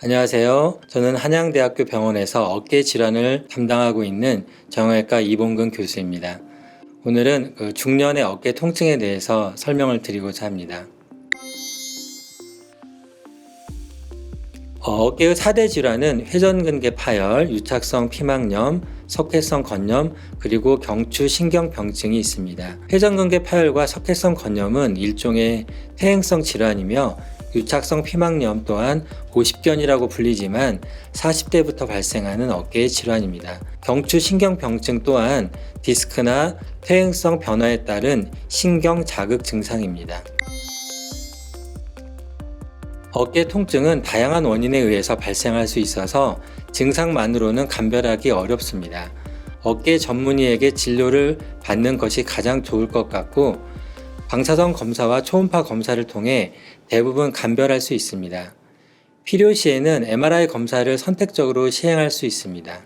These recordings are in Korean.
안녕하세요. 저는 한양대학교 병원에서 어깨 질환을 담당하고 있는 정형외과 이봉근 교수입니다. 오늘은 그 중년의 어깨 통증에 대해서 설명을 드리고자 합니다. 어, 어깨의 4대 질환은 회전근개 파열, 유착성 피막염, 석회성 건염, 그리고 경추 신경병증이 있습니다. 회전근개 파열과 석회성 건염은 일종의 퇴행성 질환이며 유착성 피막염 또한 고십견이라고 불리지만 40대부터 발생하는 어깨의 질환입니다. 경추 신경병증 또한 디스크나 퇴행성 변화에 따른 신경 자극 증상입니다. 어깨 통증은 다양한 원인에 의해서 발생할 수 있어서 증상만으로는 감별하기 어렵습니다. 어깨 전문의에게 진료를 받는 것이 가장 좋을 것 같고 방사선 검사와 초음파 검사를 통해 대부분 감별할 수 있습니다. 필요 시에는 MRI 검사를 선택적으로 시행할 수 있습니다.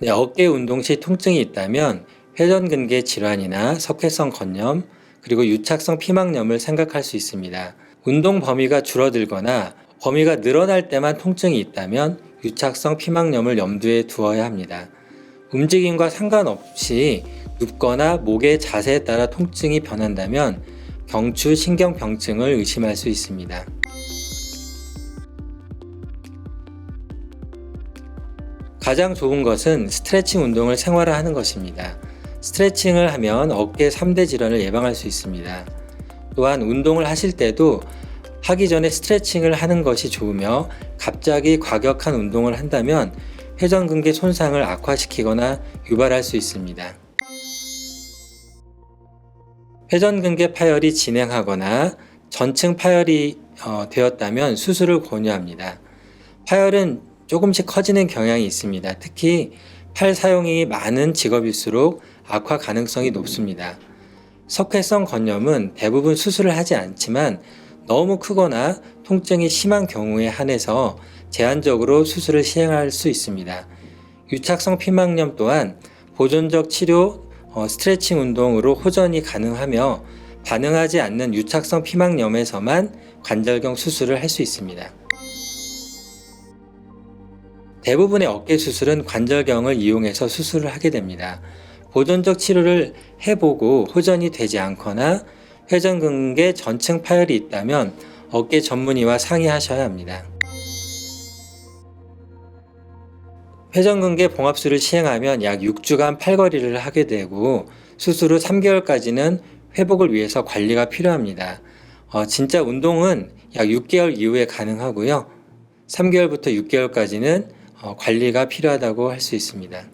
네, 어깨 운동 시 통증이 있다면 회전근개 질환이나 석회성 건염, 그리고 유착성 피막염을 생각할 수 있습니다. 운동 범위가 줄어들거나 범위가 늘어날 때만 통증이 있다면 유착성 피막염을 염두에 두어야 합니다. 움직임과 상관없이 눕거나 목의 자세에 따라 통증이 변한다면 경추 신경병증을 의심할 수 있습니다. 가장 좋은 것은 스트레칭 운동을 생활화하는 것입니다. 스트레칭을 하면 어깨 3대 질환을 예방할 수 있습니다. 또한 운동을 하실 때도 하기 전에 스트레칭을 하는 것이 좋으며 갑자기 과격한 운동을 한다면 회전근개 손상을 악화시키거나 유발할 수 있습니다. 회전근개 파열이 진행하거나 전층 파열이 어, 되었다면 수술을 권유합니다. 파열은 조금씩 커지는 경향이 있습니다. 특히 팔 사용이 많은 직업일수록 악화 가능성이 높습니다. 석회성 건염은 대부분 수술을 하지 않지만 너무 크거나 통증이 심한 경우에 한해서 제한적으로 수술을 시행할 수 있습니다. 유착성 피막염 또한 보존적 치료, 어, 스트레칭 운동으로 호전이 가능하며 반응하지 않는 유착성 피막염에서만 관절경 수술을 할 수 있습니다. 대부분의 어깨 수술은 관절경을 이용해서 수술을 하게 됩니다. 보존적 치료를 해보고 호전이 되지 않거나 회전근개 전층 파열이 있다면 어깨 전문의와 상의하셔야 합니다. 회전근개 봉합술을 시행하면 약 6주간 팔걸이를 하게 되고 수술 후 3개월까지는 회복을 위해서 관리가 필요합니다. 어, 진짜 운동은 약 6개월 이후에 가능하고요. 3개월부터 6개월까지는 어, 관리가 필요하다고 할 수 있습니다.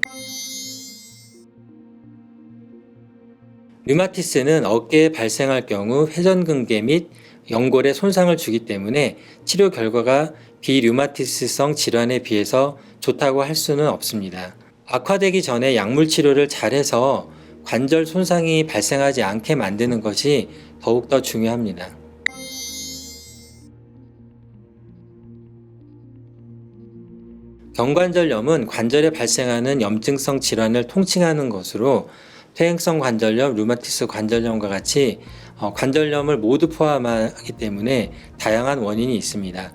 류마티스는 어깨에 발생할 경우 회전근개 및 연골에 손상을 주기 때문에 치료 결과가 비류마티스성 질환에 비해서 좋다고 할 수는 없습니다. 악화되기 전에 약물 치료를 잘해서 관절 손상이 발생하지 않게 만드는 것이 더욱더 중요합니다. 경관절염은 관절에 발생하는 염증성 질환을 통칭하는 것으로 퇴행성 관절염, 류마티스 관절염과 같이 어, 관절염을 모두 포함하기 때문에 다양한 원인이 있습니다.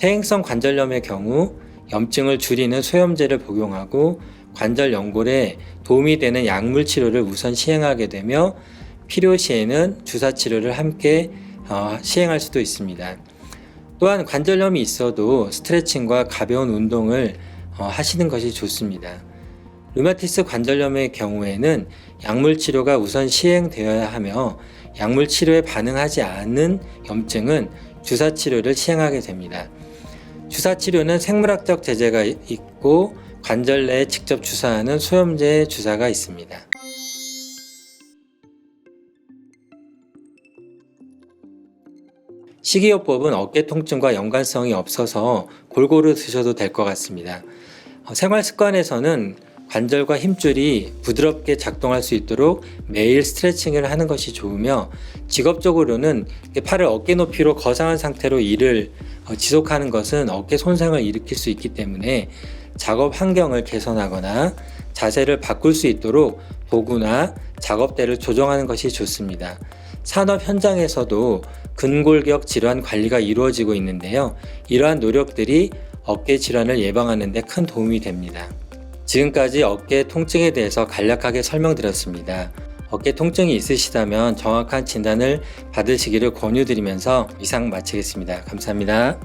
퇴행성 관절염의 경우 염증을 줄이는 소염제를 복용하고 관절 연골에 도움이 되는 약물 치료를 우선 시행하게 되며 필요 시에는 주사 치료를 함께 어, 시행할 수도 있습니다. 또한 관절염이 있어도 스트레칭과 가벼운 운동을 어, 하시는 것이 좋습니다. 류마티스 관절염의 경우에는 약물 치료가 우선 시행되어야 하며 약물 치료에 반응하지 않는 염증은 주사 치료를 시행하게 됩니다. 주사 치료는 생물학적 제재가 있고 관절 내에 직접 주사하는 소염제 주사가 있습니다. 식이요법은 어깨 통증과 연관성이 없어서 골고루 드셔도 될 것 같습니다. 어, 생활 습관에서는 관절과 힘줄이 부드럽게 작동할 수 있도록 매일 스트레칭을 하는 것이 좋으며 직업적으로는 팔을 어깨 높이로 거상한 상태로 일을 어, 지속하는 것은 어깨 손상을 일으킬 수 있기 때문에 작업 환경을 개선하거나 자세를 바꿀 수 있도록 도구나 작업대를 조정하는 것이 좋습니다. 산업 현장에서도 근골격 질환 관리가 이루어지고 있는데요. 이러한 노력들이 어깨 질환을 예방하는 데 큰 도움이 됩니다. 지금까지 어깨 통증에 대해서 간략하게 설명드렸습니다. 어깨 통증이 있으시다면 정확한 진단을 받으시기를 권유드리면서 이상 마치겠습니다. 감사합니다.